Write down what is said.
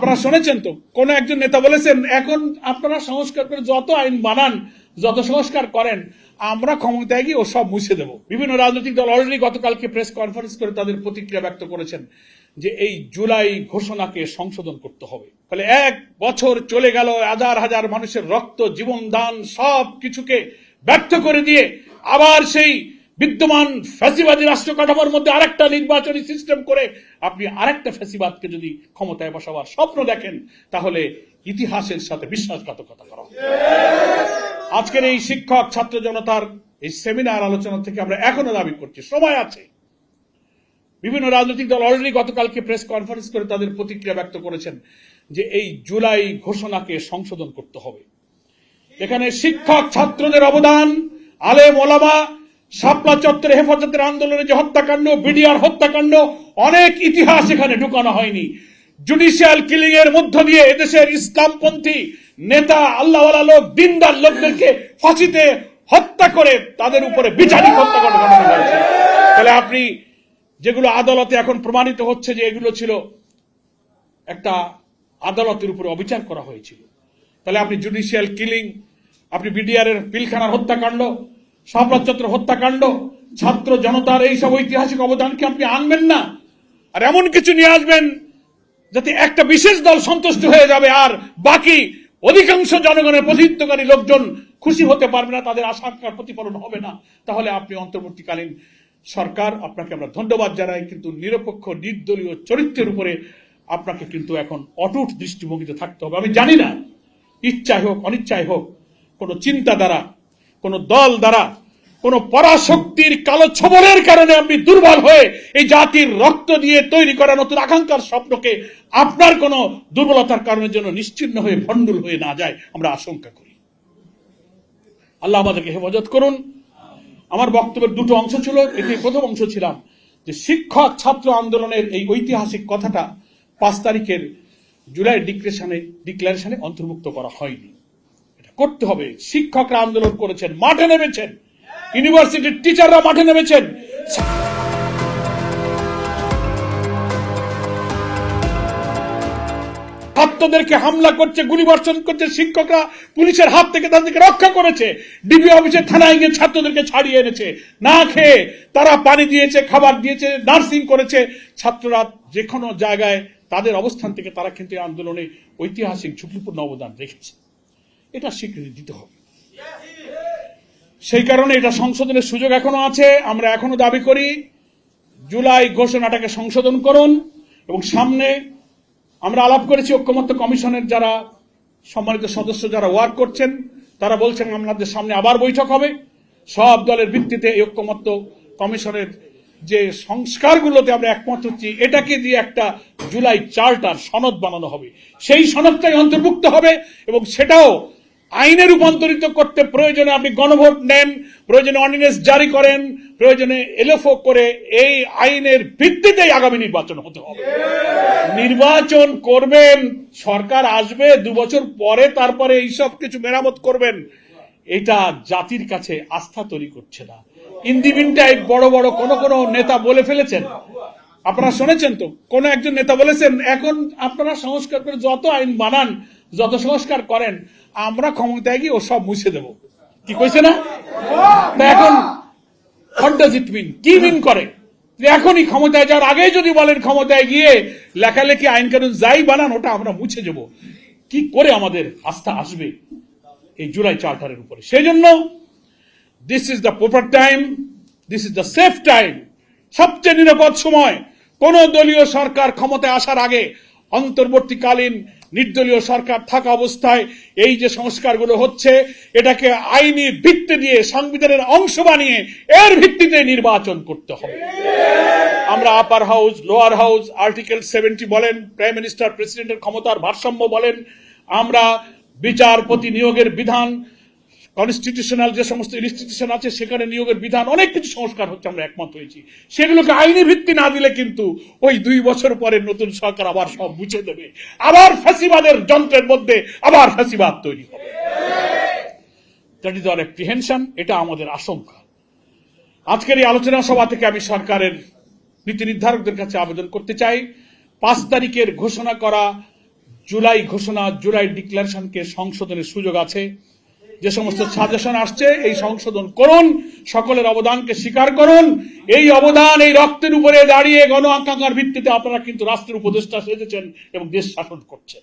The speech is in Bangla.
আপনারা শুনেছেন তো, কোন একজন নেতা বলেছেন, এখন আপনারা সংস্কার করে যত আইন বানান, যত সংস্কার করেন, আমরা ক্ষমতায় গিয়ে ও সব মুছে দেব। বিভিন্ন রাজনৈতিক দল অলরেডি গতকালকে প্রেস কনফারেন্স করে তাদের প্রতিক্রিয়া ব্যক্ত করেছেন যে এই জুলাই ঘোষণাকে সংশোধন করতে হবে। ফলে এক বছর চলে গেল, হাজার হাজার মানুষের রক্ত জীবন দান সব কিছুকে ব্যর্থ করে দিয়ে আবার সেই বিদ্যমান ফ্যাসিবাদী রাষ্ট্র কাঠামোর মধ্যে আরেকটা নির্বাচনী সিস্টেম করে আপনি আরেকটা ফ্যাসিবাদকে যদি ক্ষমতায় বসাবার স্বপ্ন দেখেন, তাহলে ইতিহাসের সাথে বিশ্বাসঘাতকতা করা। আজকের এই শিক্ষক ছাত্র জনতার এই সেমিনার আলোচনা থেকে আমরা এখনও দাবি করছি, সময় আছে বিভিন্ন রাজনৈতিক দল অলরেডি গতকালকে প্রেস কনফারেন্স করে তাদের প্রতিক্রিয়া ব্যক্ত করেছেন যে এই জুলাই ঘোষণাকে সংশোধন করতে হবে এখানে শিক্ষক ছাত্রদের অবদান, আলেম ওলামা শাপলা চত্বরে হেফাজতের আন্দোলনে যে হত্যাকাণ্ড, বিডিআর হত্যাকাণ্ড, অনেক ইতিহাস এখানে ঢুকানো হয়নি। জুডিশিয়াল কিলিং এর মধ্য দিয়ে এদেশের ইসলামপন্থী নেতা, আল্লাহওয়ালা লোক, দিনদার লোকদেরকে ফাঁসিতে হত্যা করে তাদের উপরে বিচারিক হত্যাকাণ্ড ঘটানো হয়েছে। তাহলে আপনি যেগুলো আদালতে এখন প্রমাণিত হচ্ছে যে এগুলো ছিল একটা আদালতের উপরে অবিচার করা হয়েছিল। তাহলে আপনি জুডিশিয়াল কিলিং, আপনি বিডিআর এর পিলখানার হত্যাকাণ্ড সম্রাট চত্র হত্যাকাণ্ড, ছাত্র জনতার এই সব ঐতিহাসিক অবদানকে আপনি আনবেন না। আর এমন কিছু নিয়ে আসবেন যাতে একটা বিশেষ দল সন্তুষ্ট হয়ে যাবে আর বাকি অধিকাংশ জনগণের প্রতিনিধিত্বকারী লোকজন খুশি হতে পারবে না, তাদের আশঙ্কার প্রতিফলন হবে না। তাহলে আপনি অন্তর্বর্তীকালীন সরকার, আপনাকে আমরা ধন্যবাদ জানাই, কিন্তু নিরপেক্ষ, নির্দলীয় চরিত্রের উপরে আপনাকে কিন্তু এখন অটুট দৃষ্টিভঙ্গিতে থাকতে হবে। আমি জানি না ইচ্ছাই হোক অনিচ্ছাই হোক, কোনো চিন্তা দ্বারা কোনো দল দ্বারা কোন পরাশক্তির কালো ছবলের কারণে আপনি দুর্বল হয়ে এই জাতির রক্ত দিয়ে তৈরি করা নতুন আকাঙ্ক্ষার স্বপ্নকে আপনার কোন দুর্বলতার কারণের জন্য নিশ্চিন্ন হয়ে ভণ্ডুল হয়ে না যায়, আমরা আশঙ্কা করি। আল্লাহ আমাদেরকে হেফাজত করুন। আমার বক্তব্যের দুটো অংশ ছিল এটি প্রথম অংশ ছিলাম যে শিক্ষক ছাত্র আন্দোলনের এই ঐতিহাসিক কথাটা পাঁচ তারিখের জুলাই ডিক্লেশনে ডিক্লারেশনে অন্তর্ভুক্ত করা হয়নি। এটা করতে হবে। শিক্ষকরা আন্দোলন করেছেন, মাঠে নেমেছেন। ইউনিভার্সিটির টিচাররা মাঠে নেমেছেন। ছাত্রদেরকে হামলা করছে, গুলিবর্ষণ করছে, শিক্ষকরা পুলিশের হাত থেকে তাদেরকে রক্ষা করেছে। ডিবি অফিসে থানায় গিয়ে ছাত্রদেরকে ছাড়িয়ে এনেছে। না খেয়ে তারা পানি দিয়েছে, খাবার দিয়েছে, নার্সিং করেছে। ছাত্ররা যে কোনো জায়গায় তাদের অবস্থান থেকে তারা কিন্তু আন্দোলনে ঐতিহাসিক ঝুঁকিপূর্ণ অবদান রেখেছে। এটা স্বীকৃতি দিতে হবে। সেই কারণে এটা সংশোধনের সুযোগ এখনও আছে। আমরা এখনও দাবি করি, জুলাই ঘোষণাটাকে সংশোধন করুন এবং সামনে আমরা আলাপ করেছি ঐক্যমত্য কমিশনের যারা সম্মানিত সদস্য যারা ওয়ার্ক করছেন, তারা বলছেন আমাদের সামনে আবার বৈঠক হবে। সব দলের ভিত্তিতে ঐক্যমত্য কমিশনের যে সংস্কারগুলোতে আমরা একমত হচ্ছি, এটাকে দিয়ে একটা জুলাই চার্টার, সনদ বানানো হবে। সেই সনদটাই অন্তর্ভুক্ত হবে এবং সেটাও আইনে রূপান্তরিত করতে প্রয়োজনে আপনি গণভোট নেন, প্রয়োজনে অর্ডিনেন্স জারি করেন, প্রয়োজনে এলএফও করে এই আইনের ভিত্তিতেই আগামী নির্বাচন হতে হবে। নির্বাচন করবেন, সরকার আসবে দু বছর পরে তারপরে এইসব কিছু মেরামত করবেন। এটা জাতির কাছে আস্থা তৈরি করছে না। ইন্দিবিনটাই বড় বড় কোন কোন নেতা বলে ফেলেছেন। আপনারা শুনেছেন তো? কোন একজন নেতা বলেছেন, এখন আপনারা সংস্কার করে যত আইন বানান যত সংস্কার করেন, আমরা ক্ষমতায় গিয়ে ও সব মুছে দেব। কি কইছে না? এখন হোয়াট কি মিন করে? এখনই ক্ষমতায় যাওয়ার আগে যদি বলেন ক্ষমতায় গিয়ে লেখালেখি আইন কানুন যাই বানান, ওটা আমরা মুছে দেব। কি করে আমাদের আস্থা আসবে এই জুলাই চার্টারের উপরে? সেই জন্য this is the proper time this is the safe time সবচেয়ে নিরাপদ সময়। কোন দলীয় সরকার ক্ষমতায় আসার আগে অন্তর্বর্তীকালীন নির্দলীয় সরকার থাকা অবস্থায় এই যে সংস্কারগুলো হচ্ছে, এটাকে আইনি ভিত্তি দিয়ে সংবিধানের অংশ বানিয়ে এর ভিত্তিতে নির্বাচন করতে হবে। আমরা upper house lower house article seventy বলেন প্রাইম মিনিস্টার প্রেসিডেন্টের ক্ষমতার ভারসাম্য বলেন, আমরা বিচারপতি নিয়োগের বিধান কনস্টিটিউশনাল যে সমস্ত ইনস্টিটিউশন আছে, সেখানে নিয়োগের বিধান, অনেক কিছু সংস্কার হচ্ছে, আমরা একমত হয়েছি। সেগুলোকে আইনি ভিত্তি না দিলে কিন্তু ওই দুই বছর পরে নতুন সরকার আবার সব মুছে দেবে। আবার ফ্যাসিবাদের যন্ত্রের মধ্যে আবার ফাঁসিবাদ তৈরি হবে। দ্যাট ইজ আর এপ্রিহেনশন এটা আমাদের আশঙ্কা। আজকের এই আলোচনা সভা থেকে আমি সরকারের নীতি নির্ধারকদের কাছে আবেদন করতে চাই। পাঁচ তারিখের ঘোষণা করা, জুলাই ঘোষণা, জুলাই ডিক্লারেশনকে সংশোধনের সুযোগ আছে। যে সমস্ত সাজেশন আসছে, এই সংশোধন করুন, সকলের অবদানকে স্বীকার করুন। এই অবদান, এই রক্তের উপরে দাঁড়িয়ে গণ আকাঙ্ক্ষার ভিত্তিতে আপনারা কিন্তু রাষ্ট্রের উপদেষ্টা সেজেছেন এবং দেশ শাসন করছেন।